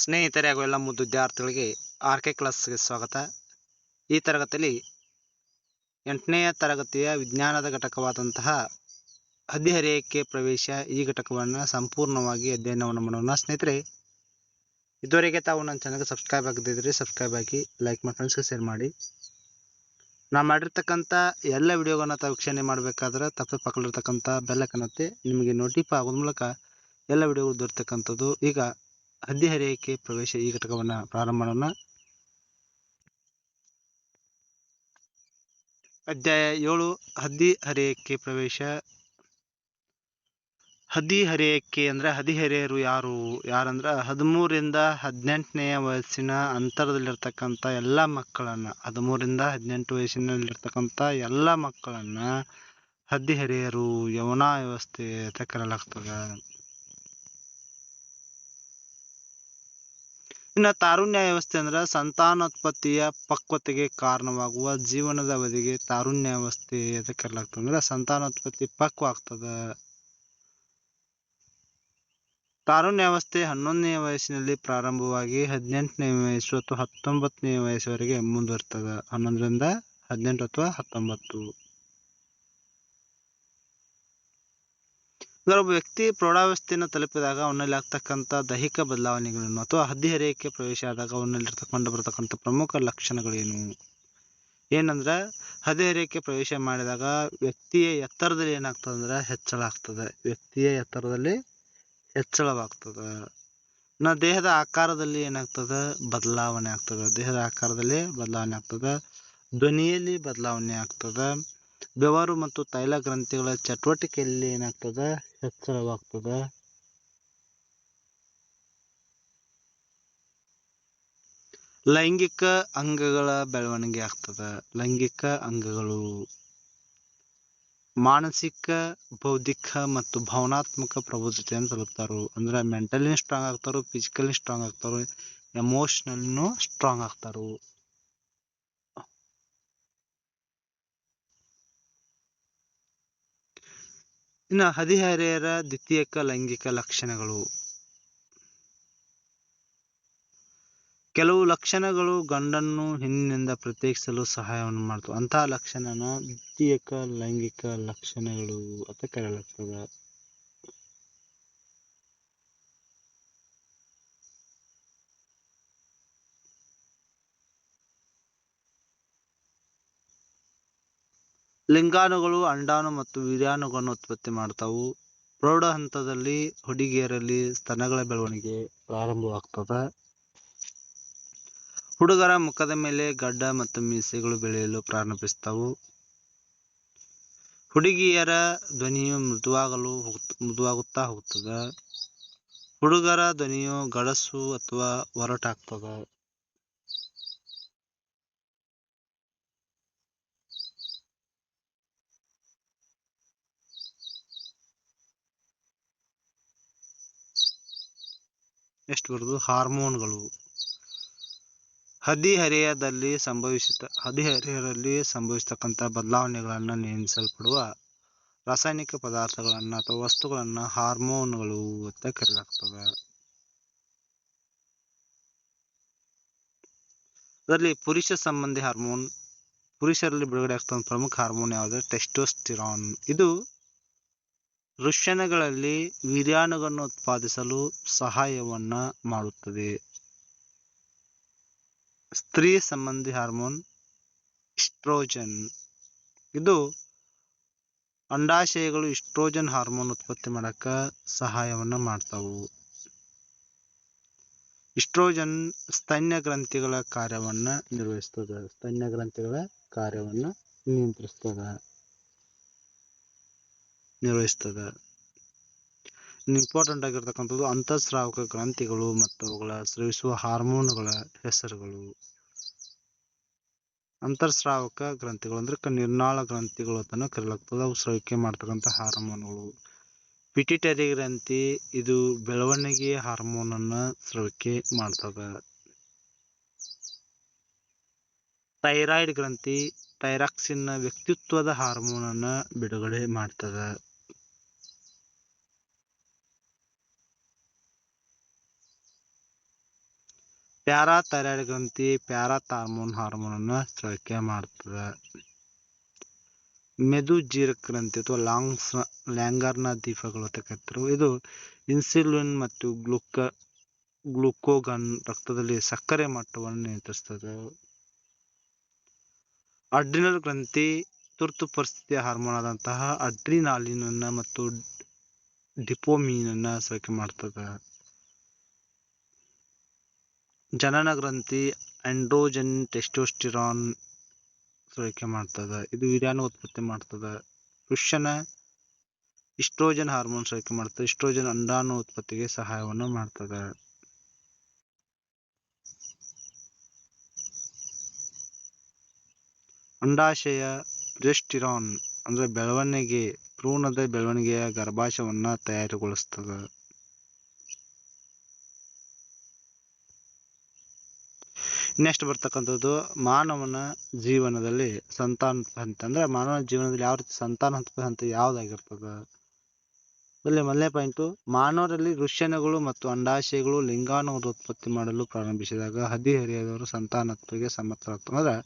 ಸ್ನೇಹಿತರೆ ಹಾಗೂ ಎಲ್ಲ ಮುದ್ದು ವಿದ್ಯಾರ್ಥಿಗಳಿಗೆ ಆರ್ ಕೆ ಕ್ಲಾಸ್ಗೆ ಸ್ವಾಗತ. ಈ ತರಗತಿಯಲ್ಲಿ ಎಂಟನೆಯ ತರಗತಿಯ ವಿಜ್ಞಾನದ ಘಟಕವಾದಂತಹ ಹದಿಹರೆಯಕ್ಕೆ ಪ್ರವೇಶ ಈ ಘಟಕವನ್ನು ಸಂಪೂರ್ಣವಾಗಿ ಅಧ್ಯಯನವನ್ನು ಮಾಡೋಣ. ಸ್ನೇಹಿತರೆ, ಇದುವರೆಗೆ ತಾವು ನನ್ನ ಚಾನಲ್ಗೆ ಸಬ್ಸ್ಕ್ರೈಬ್ ಆಗದಿದ್ದರೆ ಸಬ್ಸ್ಕ್ರೈಬ್ ಆಗಿ ಲೈಕ್ ಮಾಡಿ ಫ್ರೆಂಡ್ಸ್ಗೆ ಶೇರ್ ಮಾಡಿ. ನಾನು ಮಾಡಿರ್ತಕ್ಕಂಥ ಎಲ್ಲ ವಿಡಿಯೋಗಳನ್ನ ತಾವು ವೀಕ್ಷಣೆ ಮಾಡಬೇಕಾದ್ರೆ ತಪ್ಪೆ ಪಕ್ಕದಲ್ಲಿರ್ತಕ್ಕಂಥ ಬೆಲ್ಲಕ್ಕನತ್ತೆ ನಿಮಗೆ ನೋಟಿಫೈ ಆಗೋದ್ರ ಮೂಲಕ ಎಲ್ಲ ವಿಡಿಯೋಗಳು ದೊರೆತಕ್ಕಂಥದ್ದು. ಈಗ ಹದಿಹರೆಯಕ್ಕೆ ಪ್ರವೇಶ ಈ ಘಟಕವನ್ನು ಪ್ರಾರಂಭ ಮಾಡೋಣ. ಅಧ್ಯಾಯ ಏಳು ಹದಿಹರೆಯಕ್ಕೆ ಪ್ರವೇಶ. ಹದಿಹರೆಯಕ್ಕೆ ಅಂದ್ರೆ ಹದಿಹರೆಯರು ಯಾರು? ಯಾರಂದ್ರ ಹದಿಮೂರಿಂದ ಹದಿನೆಂಟನೆಯ ವಯಸ್ಸಿನ ಅಂತರದಲ್ಲಿರ್ತಕ್ಕಂಥ ಎಲ್ಲ ಮಕ್ಕಳನ್ನ, ಹದಿಮೂರಿಂದ ಹದಿನೆಂಟು ವಯಸ್ಸಿನಲ್ಲಿರ್ತಕ್ಕಂಥ ಎಲ್ಲ ಮಕ್ಕಳನ್ನ ಹದಿಹರೆಯರು ಯವನ ವ್ಯವಸ್ಥೆ ಅಂತ ಕರೆಯಲಾಗ್ತದೆ ಇನ್ನು ತಾರುಣ್ಯ ವ್ಯವಸ್ಥೆ ಅಂದ್ರೆ ಸಂತಾನೋತ್ಪತ್ತಿಯ ಪಕ್ವತೆಗೆ ಕಾರಣವಾಗುವ ಜೀವನದ ಅವಧಿಗೆ ತಾರುಣ್ಯ ವ್ಯವಸ್ಥೆ ಕರೆಯಲಾಗ್ತದೆ ಅಂದ್ರೆ ಸಂತಾನೋತ್ಪತ್ತಿ ಪಕ್ವ ಆಗ್ತದ. ತಾರುಣ್ಯ ವ್ಯವಸ್ಥೆ ಹನ್ನೊಂದನೇ ವಯಸ್ಸಿನಲ್ಲಿ ಪ್ರಾರಂಭವಾಗಿ ಹದಿನೆಂಟನೇ ವಯಸ್ಸು ಅಥವಾ ಹತ್ತೊಂಬತ್ತನೇ ವಯಸ್ಸುವರೆಗೆ ಮುಂದುವರ್ತದ. ಹನ್ನೊಂದರಿಂದ ಹದಿನೆಂಟು ಅಥವಾ ಹತ್ತೊಂಬತ್ತು. ಅಂದ್ರೆ ಒಬ್ಬ ವ್ಯಕ್ತಿ ಪ್ರೌಢಾವಸ್ಥೆಯನ್ನು ತಲುಪಿದಾಗ ಅವನಲ್ಲಿ ಆಗ್ತಕ್ಕಂಥ ದೈಹಿಕ ಬದಲಾವಣೆಗಳನ್ನು ಅಥವಾ ಹದಿಹರೆಯಕ್ಕೆ ಪ್ರವೇಶ ಆದಾಗ ಅವನಲ್ಲಿ ಕಂಡು ಬರತಕ್ಕಂಥ ಪ್ರಮುಖ ಲಕ್ಷಣಗಳೇನು? ಏನಂದ್ರೆ ಹದಿಹರೆಯಕ್ಕೆ ಪ್ರವೇಶ ಮಾಡಿದಾಗ ವ್ಯಕ್ತಿಯ ಎತ್ತರದಲ್ಲಿ ಏನಾಗ್ತದೆ ಅಂದ್ರೆ ಹೆಚ್ಚಳ ಆಗ್ತದೆ. ವ್ಯಕ್ತಿಯ ಎತ್ತರದಲ್ಲಿ ಹೆಚ್ಚಳವಾಗ್ತದೆ. ನಾ ದೇಹದ ಆಕಾರದಲ್ಲಿ ಏನಾಗ್ತದೆ? ಬದಲಾವಣೆ ಆಗ್ತದೆ. ದೇಹದ ಆಕಾರದಲ್ಲಿ ಬದಲಾವಣೆ ಆಗ್ತದೆ. ಧ್ವನಿಯಲ್ಲಿ ಬದಲಾವಣೆ ಆಗ್ತದೆ. ಬೆವರು ಮತ್ತು ತೈಲ ಗ್ರಂಥಿಗಳ ಚಟುವಟಿಕೆಯಲ್ಲಿ ಏನಾಗ್ತದೆ? ಹೆಚ್ಚಳವಾಗ್ತದೆ ಲೈಂಗಿಕ ಅಂಗಗಳ ಬೆಳವಣಿಗೆ ಆಗ್ತದೆ. ಲೈಂಗಿಕ ಅಂಗಗಳು ಮಾನಸಿಕ, ಬೌದ್ಧಿಕ ಮತ್ತು ಭಾವನಾತ್ಮಕ ಪ್ರಬುದ್ಧತೆಯನ್ನು ತಲುಪ್ತಾರು. ಅಂದ್ರೆ ಮೆಂಟಲಿ ಸ್ಟ್ರಾಂಗ್ ಆಗ್ತಾರು ಫಿಸಿಕಲಿ ಸ್ಟ್ರಾಂಗ್ ಆಗ್ತಾರು ಎಮೋಷನಲ್ನು ಸ್ಟ್ರಾಂಗ್ ಆಗ್ತಾರು. ಇನ್ನು ಹದಿಹರೆಯರ ದ್ವಿತೀಯಕ ಲೈಂಗಿಕ ಲಕ್ಷಣಗಳು. ಕೆಲವು ಲಕ್ಷಣಗಳು ಗಂಡನ್ನು ಹೆಣ್ಣಿನಿಂದ ಪ್ರತ್ಯೇಕಿಸಲು ಸಹಾಯವನ್ನು ಮಾಡ್ತವೆ. ಅಂತಹ ಲಕ್ಷಣನ ದ್ವಿತೀಯಕ ಲೈಂಗಿಕ ಲಕ್ಷಣಗಳು ಅಂತ ಕರೆಯಲಾಗ್ತದೆ ಲಿಂಗಾಣುಗಳು ಅಂಡಾಣು ಮತ್ತು ವೀರ್ಯಾಣುಗಳನ್ನು ಉತ್ಪತ್ತಿ ಮಾಡ್ತಾವು. ಪ್ರೌಢ ಹಂತದಲ್ಲಿ ಹುಡುಗಿಯರಲ್ಲಿ ಸ್ತನಗಳ ಬೆಳವಣಿಗೆ ಪ್ರಾರಂಭವಾಗ್ತದ. ಹುಡುಗರ ಮುಖದ ಮೇಲೆ ಗಡ್ಡ ಮತ್ತು ಮೀಸೆಗಳು ಬೆಳೆಯಲು ಪ್ರಾರಂಭಿಸ್ತಾವು. ಹುಡುಗಿಯರ ಧ್ವನಿಯು ಮೃದುವಾಗಲು ಮೃದುವಾಗುತ್ತಾ ಹೋಗ್ತದ. ಹುಡುಗರ ಧ್ವನಿಯು ಗಡಸು ಅಥವಾ ಒರಟಾಗ್ತದೆ ಎಷ್ಟು ಬರ್ತದೆ ಹಾರ್ಮೋನ್ಗಳು. ಹದಿಹರೆಯದಲ್ಲಿ ಸಂಭವಿಸುತ್ತ, ಹದಿಹರೆಯರಲ್ಲಿ ಸಂಭವಿಸತಕ್ಕಂಥ ಬದಲಾವಣೆಗಳನ್ನು ನಿಯಂತ್ರಿಸಲ್ಪಡುವ ರಾಸಾಯನಿಕ ಪದಾರ್ಥಗಳನ್ನು ಅಥವಾ ವಸ್ತುಗಳನ್ನು ಹಾರ್ಮೋನ್ಗಳು ಅಂತ ಕರೆಯಲಾಗ್ತದೆ. ಅದರಲ್ಲಿ ಪುರುಷ ಸಂಬಂಧಿ ಹಾರ್ಮೋನ್, ಪುರುಷರಲ್ಲಿ ಬಿಡುಗಡೆ ಆಗ್ತಕ್ಕಂಥ ಪ್ರಮುಖ ಹಾರ್ಮೋನ್ ಯಾವುದು? ಟೆಸ್ಟೋಸ್ಟಿರಾನ್. ಇದು ವೃಷಣಗಳಲ್ಲಿ ವೀರ್ಯಾಣುಗಳನ್ನು ಉತ್ಪಾದಿಸಲು ಸಹಾಯವನ್ನ ಮಾಡುತ್ತದೆ. ಸ್ತ್ರೀ ಸಂಬಂಧಿ ಹಾರ್ಮೋನ್ ಇಸ್ಟ್ರೋಜನ್. ಇದು ಅಂಡಾಶಯಗಳು ಇಸ್ಟ್ರೋಜನ್ ಹಾರ್ಮೋನ್ ಉತ್ಪತ್ತಿ ಮಾಡಕ್ಕ ಸಹಾಯವನ್ನ ಮಾಡ್ತಾವು. ಇಸ್ಟ್ರೋಜನ್ ಸ್ತನ್ಯ ಗ್ರಂಥಿಗಳ ಕಾರ್ಯವನ್ನ ನಿರ್ವಹಿಸ್ತದೆ, ಸ್ತನ್ಯ ಗ್ರಂಥಿಗಳ ಕಾರ್ಯವನ್ನ ನಿಯಂತ್ರಿಸ್ತದ. ನಿರ್ವಹಿಸ್ತದೆ. ಇಂಪಾರ್ಟೆಂಟ್ ಆಗಿರ್ತಕ್ಕಂಥದ್ದು ಅಂತಃಸ್ರಾವಕ ಗ್ರಂಥಿಗಳು ಮತ್ತು ಅವುಗಳ ಸ್ರವಿಸುವ ಹಾರ್ಮೋನುಗಳ ಹೆಸರುಗಳು. ಅಂತರ್ಸ್ರಾವಕ ಗ್ರಂಥಿಗಳು ಅಂದ್ರೆ ನಿರ್ನಾಳ ಗ್ರಂಥಿಗಳು ಅಂತ ಕರೆಯಲಾಗ್ತದೆ ಅವು ಸ್ರವಿಕೆ ಮಾಡ್ತಕ್ಕಂಥ ಹಾರ್ಮೋನ್ಗಳು. ಪಿಟಿಟರಿ ಗ್ರಂಥಿ ಇದು ಬೆಳವಣಿಗೆ ಹಾರ್ಮೋನ್ ಅನ್ನ ಸ್ರವಿಕೆ ಮಾಡ್ತದ. ಥೈರಾಯ್ಡ್ ಗ್ರಂಥಿ ಥೈರಾಕ್ಸಿನ್ ವ್ಯಕ್ತಿತ್ವದ ಹಾರ್ಮೋನ್ ಅನ್ನ ಬಿಡುಗಡೆ ಮಾಡ್ತದ. ಪ್ಯಾರಾಥೈರಾಯ್ಡ್ ಗ್ರಂಥಿ ಹಾರ್ಮೋನ್ ಅನ್ನು ಸ್ರವಿಕೆ ಮಾಡ್ತದೆ. ಮೆದುಜೀರಕ ಗ್ರಂಥಿ ಅಥವಾ ಲಾಂಗ್ಸ್ ಲ್ಯಾಂಗರ್ನ ದೀಪಗಳು ಅಂತ ಕರಿತಾರೆ ಇದು ಇನ್ಸುಲಿನ್ ಮತ್ತು ಗ್ಲುಕ ಗ್ಲುಕೋಗನ್ ರಕ್ತದಲ್ಲಿ ಸಕ್ಕರೆ ಮಟ್ಟವನ್ನು ನಿಯಂತ್ರಿಸ್ತದೆ. ಅಡ್ರಿನಲ್ ಗ್ರಂಥಿ ತುರ್ತು ಪರಿಸ್ಥಿತಿಯ ಹಾರ್ಮೋನ್ ಆದಂತಹ ಅಡ್ರಿನಾಲಿನ್ ಅನ್ನ ಮತ್ತು ಡಿಪೋಮೀನನ್ನು ಸ್ರವಿಕೆ ಮಾಡ್ತದೆ. ಜನನ ಗ್ರಂಥಿ ಆಂಡ್ರೋಜನ್ ಟೆಸ್ಟೋಸ್ಟಿರಾನ್ ಸ್ರವಿಕೆ ಮಾಡ್ತದೆ. ಇದು ವೀರ್ಯಾನ ಉತ್ಪತ್ತಿ ಮಾಡ್ತದೆ. ಪುರುಷನ ಇಸ್ಟ್ರೋಜನ್ ಹಾರ್ಮೋನ್ ಸ್ರವಿಕೆ ಮಾಡ್ತದೆ. ಇಸ್ಟ್ರೋಜನ್ ಅಂಡಾಣು ಉತ್ಪತ್ತಿಗೆ ಸಹಾಯವನ್ನು ಮಾಡ್ತದೆ. ಅಂಡಾಶಯ ಪ್ರೆಸ್ಟಿರಾನ್ ಅಂದ್ರೆ ಬೆಳವಣಿಗೆ, ಭ್ರೂಣದ ಬೆಳವಣಿಗೆಯ ಗರ್ಭಾಶಯವನ್ನ ತಯಾರುಗೊಳಿಸ್ತದೆ. ನೆಕ್ಸ್ಟ್ ಬರ್ತಕ್ಕಂಥದ್ದು ಮಾನವನ ಜೀವನದಲ್ಲಿ ಸಂತಾನ ಹಂತ ಅಂದ್ರೆ ಮಾನವ ಜೀವನದಲ್ಲಿ ಯಾವ ರೀತಿ ಸಂತಾನ ಹಂತ ಹಂತ ಯಾವ್ದಾಗಿರ್ತದೆ? ಇಲ್ಲಿ ಮೊದಲನೇ ಪಾಯಿಂಟು ಮಾನವರಲ್ಲಿ ಋಷ್ಯನಗಳು ಮತ್ತು ಅಂಡಾಶಯಗಳು ಲಿಂಗಾಣುವನ್ನು ಉತ್ಪತ್ತಿ ಮಾಡಲು ಪ್ರಾರಂಭಿಸಿದಾಗ ಹದಿಹರೆಯದವರು ಸಂತಾನೋತ್ಪತ್ತಿಗೆ ಸಮರ್ಥರಾಗ್ತಾರೆ. ಅಂದ್ರೆ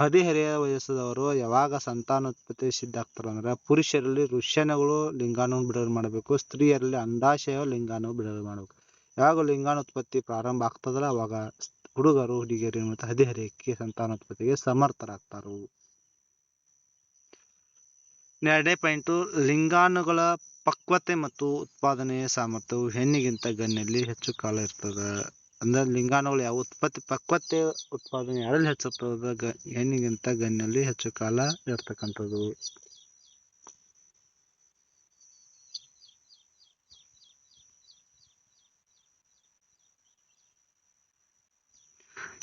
ಹದಿಹರೆಯ ವಯಸ್ಸದವರು ಯಾವಾಗ ಸಂತಾನೋತ್ಪತ್ತಿ ಸಿದ್ಧ ಆಗ್ತಾರೆ ಅಂದ್ರೆ ಪುರುಷರಲ್ಲಿ ಋಷ್ಯನಗಳು ಲಿಂಗಾನು ಬಿಡುಗಡೆ ಮಾಡಬೇಕು, ಸ್ತ್ರೀಯರಲ್ಲಿ ಅಂಡಾಶಯ ಲಿಂಗಾನು ಬಿಡುಗಡೆ ಮಾಡಬೇಕು. ಯಾವಾಗ ಲಿಂಗಾನೋತ್ಪತ್ತಿ ಪ್ರಾರಂಭ ಆಗ್ತದಲ್ಲ, ಅವಾಗ ಹುಡುಗರು, ಹುಡುಗಿಯರು ಮತ್ತು ಹದಿಹರೆಯಕ್ಕೆ ಸಂತಾನೋತ್ಪತ್ತಿಗೆ ಸಮರ್ಥರಾಗ್ತಾರು. ಎರಡನೇ ಪಾಯಿಂಟು, ಲಿಂಗಾಣುಗಳ ಪಕ್ವತೆ ಮತ್ತು ಉತ್ಪಾದನೆಯ ಸಾಮರ್ಥ್ಯವು ಹೆಣ್ಣಿಗಿಂತ ಗಣ್ಯಲ್ಲಿ ಹೆಚ್ಚು ಕಾಲ ಇರ್ತದೆ. ಅಂದ್ರೆ ಲಿಂಗಾಣುಗಳು ಯಾವ ಉತ್ಪತ್ತಿ, ಪಕ್ವತೆ ಉತ್ಪಾದನೆ ಯಾರಲ್ಲಿ ಹೆಚ್ಚಿರ್ತದೆ ಗ, ಹೆಣ್ಣಿಗಿಂತ ಗಣ್ಯಲ್ಲಿ ಹೆಚ್ಚು ಕಾಲ ಇರ್ತಕ್ಕಂಥದ್ದು.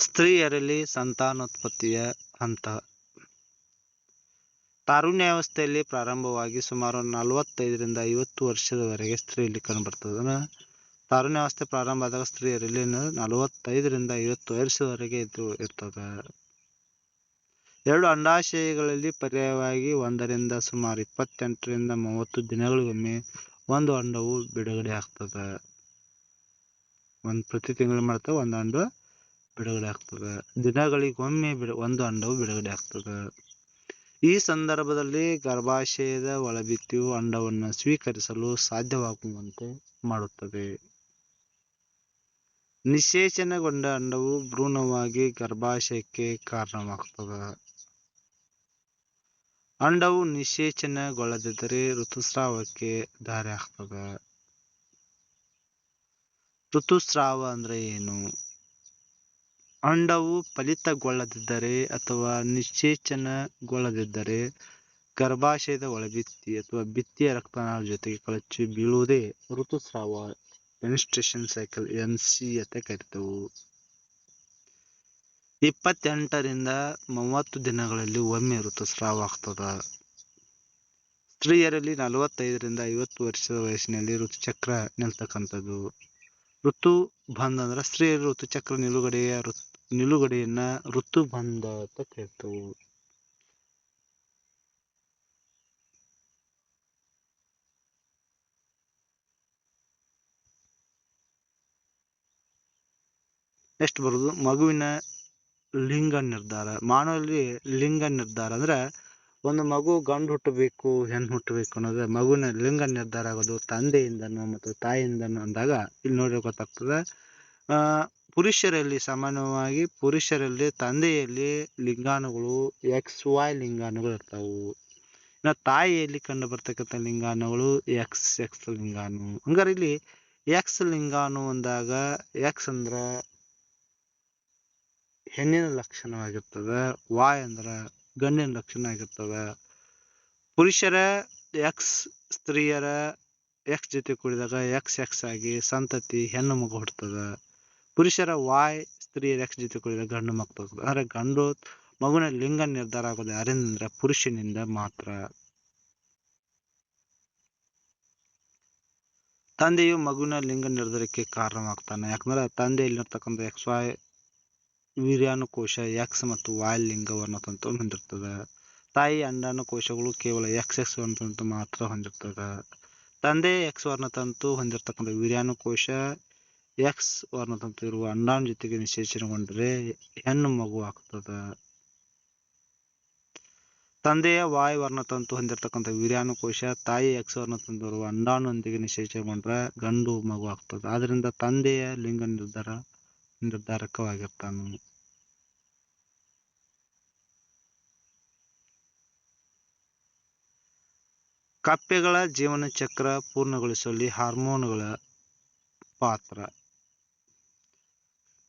ಸ್ತ್ರೀಯರಲ್ಲಿ ಸಂತಾನೋತ್ಪತ್ತಿಯ ಹಂತ. ತಾರುಣ್ಯಾವಸ್ಥೆಯಲ್ಲಿ ಪ್ರಾರಂಭವಾಗಿ ಸುಮಾರು ನಲವತ್ತೈದರಿಂದ ಐವತ್ತು ವರ್ಷದವರೆಗೆ ಸ್ತ್ರೀಯಲ್ಲಿ ಕಂಡುಬರ್ತದೆ. ಅಂದ್ರೆ ತಾರುಣ್ಯಾವಸ್ಥೆ ಪ್ರಾರಂಭ ಆದಾಗ ಸ್ತ್ರೀಯರಲ್ಲಿ ನಲವತ್ತೈದರಿಂದ ಐವತ್ತು ವರ್ಷದವರೆಗೆ ಇದು ಇರ್ತದೆ. ಎರಡು ಅಂಡಾಶಯಗಳಲ್ಲಿ ಪರ್ಯಾಯವಾಗಿ ಒಂದರಿಂದ ಸುಮಾರು ಇಪ್ಪತ್ತೆಂಟರಿಂದ ಮೂವತ್ತು ದಿನಗಳಿಗೊಮ್ಮೆ ಒಂದು ಅಂಡವು ಬಿಡುಗಡೆ ಆಗ್ತದೆ. ಒಂದು ಪ್ರತಿ ತಿಂಗಳು ಮಾಡ್ತಾ ಒಂದು ಅಂಡ ಬಿಡುಗಡೆ ಆಗ್ತದೆ ದಿನಗಳಿಗೊಮ್ಮೆ ಬಿಡು, ಒಂದು ಅಂಡವು ಬಿಡುಗಡೆ ಆಗ್ತದೆ ಈ ಸಂದರ್ಭದಲ್ಲಿ ಗರ್ಭಾಶಯದ ಒಳಬಿತ್ತಿಯು ಅಂಡವನ್ನು ಸ್ವೀಕರಿಸಲು ಸಾಧ್ಯವಾಗುವಂತೆ ಮಾಡುತ್ತದೆ. ನಿಶೇಚನಗೊಂಡ ಅಂಡವು ಭ್ರೂಣವಾಗಿ ಗರ್ಭಾಶಯಕ್ಕೆ ಕಾರಣವಾಗ್ತದೆ. ಅಂಡವು ನಿಶೇಚನಗೊಳ್ಳದಿದ್ದರೆ ಋತುಸ್ರಾವಕ್ಕೆ ದಾರಿ ಆಗ್ತದೆ ಋತುಸ್ರಾವ ಅಂದ್ರೆ ಏನು? ಅಂಡವು ಫಲಿತಗೊಳ್ಳದಿದ್ದರೆ ಅಥವಾ ನಿಶ್ಚೇಚನಗೊಳ್ಳದಿದ್ದರೆ ಗರ್ಭಾಶಯದ ಒಳಭಿತ್ತಿ ಅಥವಾ ಭಿತ್ತಿಯ ರಕ್ತನಾಳ ಜೊತೆಗೆ ಕಳಚಿ ಬೀಳುವುದೇ ಋತುಸ್ರಾವ ಮೆನ್ಸ್ಟ್ರೇಷನ್ ಸೈಕಲ್ ಎನ್ ಸಿ ಅಂತ ಕರಿತೇವೆ ಇಪ್ಪತ್ತೆಂಟರಿಂದ ಮೂವತ್ತು ದಿನಗಳಲ್ಲಿ ಒಮ್ಮೆ ಋತುಸ್ರಾವ ಆಗ್ತದ. ಸ್ತ್ರೀಯರಲ್ಲಿ ನಲವತ್ತೈದರಿಂದ ಐವತ್ತು ವರ್ಷದ ವಯಸ್ಸಿನಲ್ಲಿ ಋತುಚಕ್ರ ನಿಲ್ತಕ್ಕಂಥದ್ದು. ಋತು ಬಂಧ ಅಂದ್ರೆ ಸ್ತ್ರೀಯರು ಋತುಚಕ್ರ ನಿಲುಗಡೆಯ ಋತು ನಿಲುಗಡೆಯನ್ನ ಋತುಬಂಧ ಅಂತ ಕರಿತೇವೆ ನೆಕ್ಸ್ಟ್ ಬರೋದು ಮಗುವಿನ ಲಿಂಗ ನಿರ್ಧಾರ. ಮಾನವಲ್ಲಿ ಲಿಂಗ ನಿರ್ಧಾರ ಅಂದ್ರೆ ಒಂದು ಮಗು ಗಂಡು ಹುಟ್ಟಬೇಕು, ಹೆಣ್ಣು ಹುಟ್ಟಬೇಕು ಅನ್ನೋದು ಮಗುವಿನ ಲಿಂಗ ನಿರ್ಧಾರ ಆಗೋದು ತಂದೆಯಿಂದನೋ ಮತ್ತು ತಾಯಿಯಿಂದನೋ ಅಂದಾಗ ಇಲ್ಲಿ ನೋಡಿದ್ರೆ ಗೊತ್ತಾಗ್ತದೆ. ಪುರುಷರಲ್ಲಿ ಸಾಮಾನ್ಯವಾಗಿ ಪುರುಷರಲ್ಲಿ ತಂದೆಯಲ್ಲಿ ಲಿಂಗಾಣುಗಳು ಎಕ್ಸ್ ವೈ ಲಿಂಗಾಣುಗಳು ಇರ್ತಾವು. ಇನ್ನು ತಾಯಿಯಲ್ಲಿ ಕಂಡು ಬರ್ತಕ್ಕಂಥ ಲಿಂಗಾಣುಗಳು ಎಕ್ಸ್ ಎಕ್ಸ್ ಲಿಂಗಾನು ಹಂಗಾರೆ ಇಲ್ಲಿ ಎಕ್ಸ್ ಲಿಂಗಾನು ಅಂದಾಗ ಎಕ್ಸ್ ಅಂದ್ರ ಹೆಣ್ಣಿನ ಲಕ್ಷಣವಾಗಿರ್ತದ ವಾಯ್ ಅಂದ್ರ ಗಂಡಿನ ಲಕ್ಷಣ ಆಗಿರ್ತದ. ಪುರುಷರ ಎಕ್ಸ್ ಸ್ತ್ರೀಯರ ಎಕ್ಸ್ ಜೊತೆ ಕೂಡಿದಾಗ ಎಕ್ಸ್ ಎಕ್ಸ್ ಆಗಿ ಸಂತತಿ ಹೆಣ್ಣು ಮಗು ಹುಡ್ತದ ಪುರುಷರ ವಾಯ್ ಸ್ತ್ರೀಯರ ಎಕ್ಸ್ ಜೊತೆ ಕೂಡಿದಾಗ ಗಂಡು ಮಕ್ಕಳು. ಅಂದರೆ ಗಂಡು ಮಗುವಿನ ಲಿಂಗ ನಿರ್ಧಾರ ಆಗೋದು ಯಾರಿಂದ ಅಂದ್ರೆ ಪುರುಷನಿಂದ ಮಾತ್ರ. ತಂದೆಯು ಮಗುವಿನ ಲಿಂಗ ನಿರ್ಧಾರಕ್ಕೆ ಕಾರಣವಾಗ್ತಾನೆ. ಯಾಕಂದ್ರೆ ತಂದೆಯಲ್ಲಿರ್ತಕ್ಕಂಥ ಎಕ್ಸ್ ವಾಯ್ ವೀರ್ಯಾನುಕೋಶ ಎಕ್ಸ್ ಮತ್ತು ವಾಯ್ ಲಿಂಗ ತಂತು ಹೊಂದಿರ್ತದೆ. ತಾಯಿ ಅಂಡಾನುಕೋಶಗಳು ಕೇವಲ ಎಕ್ಸ್ ಎಕ್ಸ್ ವರ್ಣತಂತು ಮಾತ್ರ ಹೊಂದಿರ್ತದೆ. ತಂದೆ ಎಕ್ಸ್ ವರ್ಣತಂತು ಹೊಂದಿರತಕ್ಕಂಥ ವೀರ್ಯಾಣು ಕೋಶ ಎಕ್ಸ್ ವರ್ಣತಂತು ಇರುವ ಅಂಡಾಣು ಜೊತೆಗೆ ನಿಶೇಚನಗೊಂಡರೆ ಹೆಣ್ಣು ಮಗು ಆಗ್ತದ. ತಂದೆಯ ವಾಯು ವರ್ಣತಂತು ಹೊಂದಿರತಕ್ಕಂಥ ವೀರ್ಯಾಣುಕೋಶ ತಾಯಿ ಎಕ್ಸ್ ವರ್ಣತಂತು ಇರುವ ಅಂಡಾಣುವೊಂದಿಗೆ ನಿಶೇಚನಗೊಂಡ್ರೆ ಗಂಡು ಮಗು ಆಗ್ತದೆ. ಆದ್ರಿಂದ ತಂದೆಯ ಲಿಂಗ ನಿರ್ಧಾರ, ನಿರ್ಧಾರಕವಾಗಿರ್ತಾನೆ. ಕಪ್ಪೆಗಳ ಜೀವನ ಚಕ್ರ ಪೂರ್ಣಗೊಳಿಸುವಲ್ಲಿ ಹಾರ್ಮೋನುಗಳ ಪಾತ್ರ.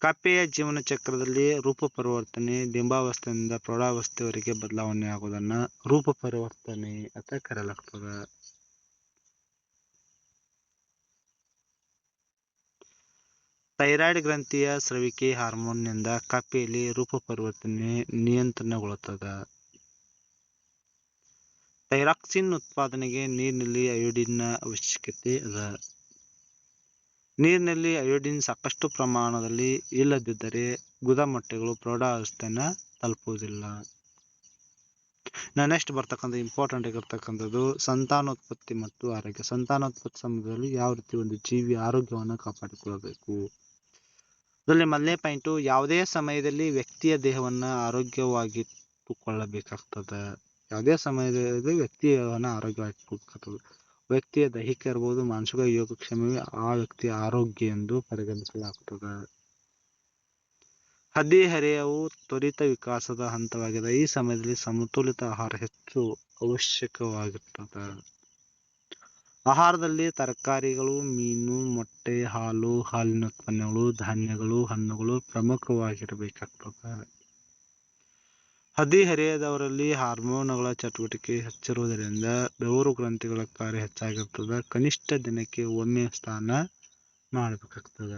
ಕಪ್ಪೆಯ ಜೀವನ ಚಕ್ರದಲ್ಲಿ ರೂಪ ಪರಿವರ್ತನೆ ಡಿಂಬಾವಸ್ಥೆಯಿಂದ ಪ್ರೌಢಾವಸ್ಥೆಯವರೆಗೆ ಬದಲಾವಣೆ ಆಗೋದನ್ನ ರೂಪ ಪರಿವರ್ತನೆ ಅಂತ ಕರೆಯಲಾಗ್ತದ. ಥೈರಾಯ್ಡ್ ಗ್ರಂಥಿಯ ಸ್ರವಿಕೆ ಹಾರ್ಮೋನ್ನಿಂದ ಕಪ್ಪೆಯಲ್ಲಿ ರೂಪ ಪರಿವರ್ತನೆ ನಿಯಂತ್ರಣಗೊಳ್ಳುತ್ತದೆ. ಥೈರಾಕ್ಸಿನ್ ಉತ್ಪಾದನೆಗೆ ನೀರಿನಲ್ಲಿ ಅಯೋಡಿನ್ನ ಅವಶ್ಯಕತೆ ಅದ. ನೀರಿನಲ್ಲಿ ಅಯೋಡಿನ್ ಸಾಕಷ್ಟು ಪ್ರಮಾಣದಲ್ಲಿ ಇಲ್ಲದಿದ್ದರೆ ಗುದಮೊಟ್ಟೆಗಳು ಪ್ರೌಢಾವಸ್ಥೆಯನ್ನು ತಲುಪುವುದಿಲ್ಲ. ನಾ ನೆಕ್ಸ್ಟ್ ಬರ್ತಕ್ಕಂಥ ಇಂಪಾರ್ಟೆಂಟ್ ಆಗಿರ್ತಕ್ಕಂಥದ್ದು ಸಂತಾನೋತ್ಪತ್ತಿ ಮತ್ತು ಆರೋಗ್ಯ. ಸಂತಾನೋತ್ಪತ್ತಿ ಸಮಯದಲ್ಲಿ ಯಾವ ರೀತಿ ಒಂದು ಜೀವಿ ಆರೋಗ್ಯವನ್ನು ಕಾಪಾಡಿಕೊಳ್ಳಬೇಕು? ಅದರಲ್ಲಿ ಮೊದಲನೇ ಪಾಯಿಂಟು ಯಾವುದೇ ಸಮಯದಲ್ಲಿ ವ್ಯಕ್ತಿಯ ದೇಹವನ್ನು ಆರೋಗ್ಯವಾಗಿಟ್ಟುಕೊಳ್ಳಬೇಕಾಗ್ತದೆ. ಯಾವುದೇ ಸಮಯದಲ್ಲಿ ವ್ಯಕ್ತಿಯನ್ನು ಆರೋಗ್ಯವಾಗಿಟ್ಕೊಳ್ಬೇಕಾಗ್ತದೆ ವ್ಯಕ್ತಿಯ ದೈಹಿಕ ಇರ್ಬೋದು, ಮಾನಸಿಕ ಯೋಗಕ್ಷೇಮವೇ ಆ ವ್ಯಕ್ತಿಯ ಆರೋಗ್ಯ ಎಂದು ಪರಿಗಣಿಸಲಾಗುತ್ತದೆ. ಹದಿಹರೆಯವು ತ್ವರಿತ ವಿಕಾಸದ ಹಂತವಾಗಿದೆ. ಈ ಸಮಯದಲ್ಲಿ ಸಮತೋಲಿತ ಆಹಾರ ಹೆಚ್ಚು ಅವಶ್ಯಕವಾಗಿರ್ತದೆ ಆಹಾರದಲ್ಲಿ ತರಕಾರಿಗಳು, ಮೀನು, ಮೊಟ್ಟೆ, ಹಾಲು, ಹಾಲಿನ ಉತ್ಪನ್ನಗಳು, ಧಾನ್ಯಗಳು, ಹಣ್ಣುಗಳು ಪ್ರಮುಖವಾಗಿರಬೇಕಾಗ್ತದೆ. ಹದಿಹರೆಯದವರಲ್ಲಿ ಹಾರ್ಮೋನುಗಳ ಚಟುವಟಿಕೆ ಹೆಚ್ಚಿರುವುದರಿಂದ ಬೆವರು ಗ್ರಂಥಿಗಳ ಕಾರ್ಯ ಹೆಚ್ಚಾಗಿರ್ತದೆ. ಕನಿಷ್ಠ ದಿನಕ್ಕೆ ಒಮ್ಮೆ ಸ್ನಾನ ಮಾಡಬೇಕಾಗ್ತದ.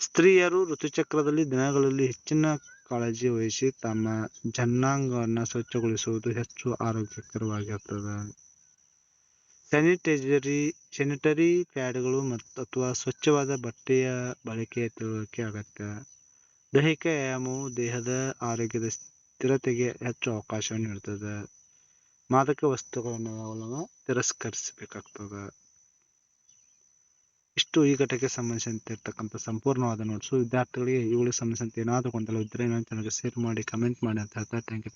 ಸ್ತ್ರೀಯರು ಋತುಚಕ್ರದಲ್ಲಿ ದಿನಗಳಲ್ಲಿ ಹೆಚ್ಚಿನ ಕಾಳಜಿ ವಹಿಸಿ ತಮ್ಮ ಜನಾಂಗವನ್ನು ಸ್ವಚ್ಛಗೊಳಿಸುವುದು ಹೆಚ್ಚು ಆರೋಗ್ಯಕರವಾಗಿರ್ತದೆ. ಸ್ಯಾನಿಟೈಸರಿ ಸ್ಯಾನಿಟರಿ ಪ್ಯಾಡ್ಗಳು ಮತ್ತು ಅಥವಾ ಸ್ವಚ್ಛವಾದ ಬಟ್ಟೆಯ ಬಳಕೆ ತಿಳುವಳಿಕೆ ಅಗತ್ಯ. ದೈಹಿಕ ವ್ಯಾಯಾಮವು ದೇಹದ ಆರೋಗ್ಯದ ಸ್ಥಿರತೆಗೆ ಹೆಚ್ಚು ಅವಕಾಶವನ್ನು ನೀಡುತ್ತದೆ ಮಾದಕ ವಸ್ತುಗಳನ್ನು ತಿರಸ್ಕರಿಸಬೇಕಾಗ್ತದೆ. ಇಷ್ಟು ಈ ಘಟಕ್ಕೆ ಸಂಬಂಧಿಸಿದಂತೆ ಇರ್ತಕ್ಕಂಥ ಸಂಪೂರ್ಣವಾದ ನೋಟ್ಸು ವಿದ್ಯಾರ್ಥಿಗಳಿಗೆ ಇವುಗಳಿಗೆ ಸಂಬಂಧಿಸಿದಂತೆ ಏನಾದರೂ ಗೊಂದಲ ಇದ್ದರೆ ನನಗೆ ಶೇರ್ ಮಾಡಿ ಕಮೆಂಟ್ ಮಾಡಿ ಅಂತ ಹೇಳ್ತಾ ಥ್ಯಾಂಕ್ ಯು